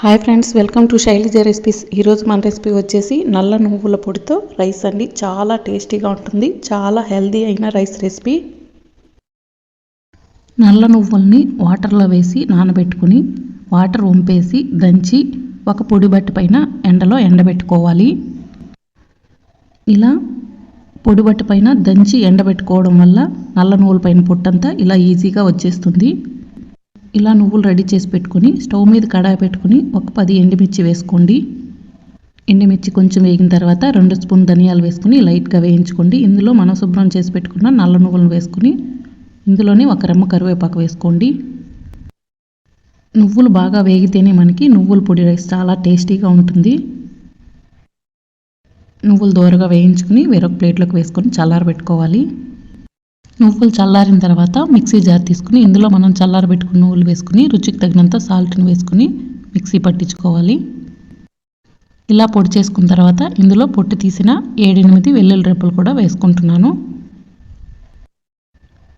Hi friends welcome to Shailaja recipes ఈరోజు మన recipe వచ్చేసి నల్ల నువ్వుల పొడితో రైస్ అండి. చాలా టేస్టీగా ఉంటుంది. చాలా హెల్దీ అయిన రైస్ రెసిపీ నల్ల నువ్వుల్ని వాటర్లో వేసి నానబెట్టుకుని వాటర్ వంపేసి దంచి ఒక పొడి బట్ట పైన ఎండలో ఎండబెట్టుకోవాలి. ఇలా పొడి బట్ట పైన దంచి ఎండబెట్టుకోవడం వల్ల నల్ల నువ్వుల పైన పొట్టంతా ఇలా ఈజీగా వచ్చేస్తుంది. ఇలా నువ్వులు రెడీ చేసి పెట్టుకొని స్టవ్ మీద కడాయి పెట్టుకుని ఒక పది ఎండుమిర్చి వేసుకోండి. ఎండుమిర్చి కొంచెం వేగిన తర్వాత రెండు స్పూన్ ధనియాలు వేసుకుని లైట్గా వేయించుకోండి. ఇందులో మనం శుభ్రం చేసి పెట్టుకున్న నల్ల నువ్వులను వేసుకుని ఇందులోనే ఒక రెమ్మ కరివేపాకు వేసుకోండి. నువ్వులు బాగా వేగితేనే మనకి నువ్వుల పొడి రైస్ చాలా టేస్టీగా ఉంటుంది. నువ్వులు దోరగా వేయించుకుని వేరొక ప్లేట్లోకి వేసుకొని చల్లారబెట్టుకోవాలి. నువ్వులు చల్లారిన తర్వాత మిక్సీ జార్ తీసుకుని ఇందులో మనం చల్లారబెట్టుకున్న నువ్వులు వేసుకుని రుచికి తగినంత సాల్ట్ని వేసుకుని మిక్సీ పట్టించుకోవాలి. ఇలా పొడి చేసుకున్న తర్వాత ఇందులో పొట్టు తీసిన ఏడెనిమిది వెల్లుల్లి రెప్పలు కూడా వేసుకుంటున్నాను.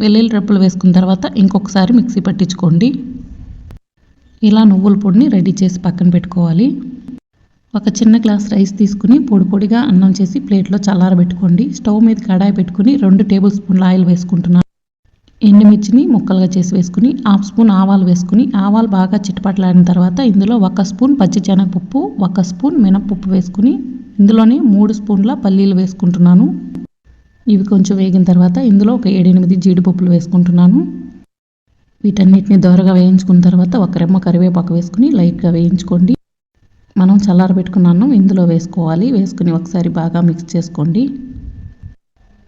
వెల్లుల్లి రెప్పలు వేసుకున్న తర్వాత ఇంకొకసారి మిక్సీ పట్టించుకోండి. ఇలా నువ్వుల పొడిని రెడీ చేసి పక్కన పెట్టుకోవాలి. ఒక చిన్న గ్లాస్ రైస్ తీసుకుని పొడి పొడిగా అన్నం చేసి ప్లేట్లో చల్లారబెట్టుకోండి. స్టవ్ మీద కడాయి పెట్టుకుని రెండు టేబుల్ స్పూన్ల ఆయిల్ వేసుకుంటున్నాను. ఎండుమిర్చిని ముక్కలుగా చేసి వేసుకుని హాఫ్ స్పూన్ ఆవాలు వేసుకుని ఆవాలు బాగా చిటపట్లాడిన తర్వాత ఇందులో ఒక స్పూన్ పచ్చిశనగపప్పు ఒక స్పూన్ మినపప్పు వేసుకుని ఇందులోనే మూడు స్పూన్ల పల్లీలు వేసుకుంటున్నాను. ఇవి కొంచెం వేగిన తర్వాత ఇందులో ఒక ఏడెనిమిది జీడిపప్పులు వేసుకుంటున్నాను. వీటన్నిటిని దోరగా వేయించుకున్న తర్వాత ఒక రెమ్మ కరివేపాకు వేసుకుని లైట్గా వేయించుకోండి. మనం చల్లారబెట్టుకున్న అన్నం ఇందులో వేసుకోవాలి. వేసుకుని ఒకసారి బాగా మిక్స్ చేసుకోండి.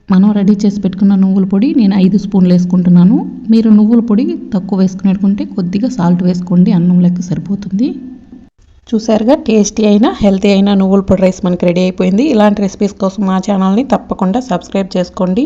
మనం రెడీ చేసి పెట్టుకున్న నువ్వుల పొడి నేను ఐదు స్పూన్లు వేసుకుంటున్నాను. మీరు నువ్వుల పొడి తక్కువ వేసుకునేటుకుంటే కొద్దిగా సాల్ట్ వేసుకోండి అన్నం లెక్క సరిపోతుంది. చూసారుగా టేస్టీ అయిన హెల్తీ అయిన నువ్వుల పొడి రైస్ మనకి రెడీ అయిపోయింది. ఇలాంటి రెసిపీస్ కోసం మా ఛానల్ని తప్పకుండా సబ్స్క్రైబ్ చేసుకోండి.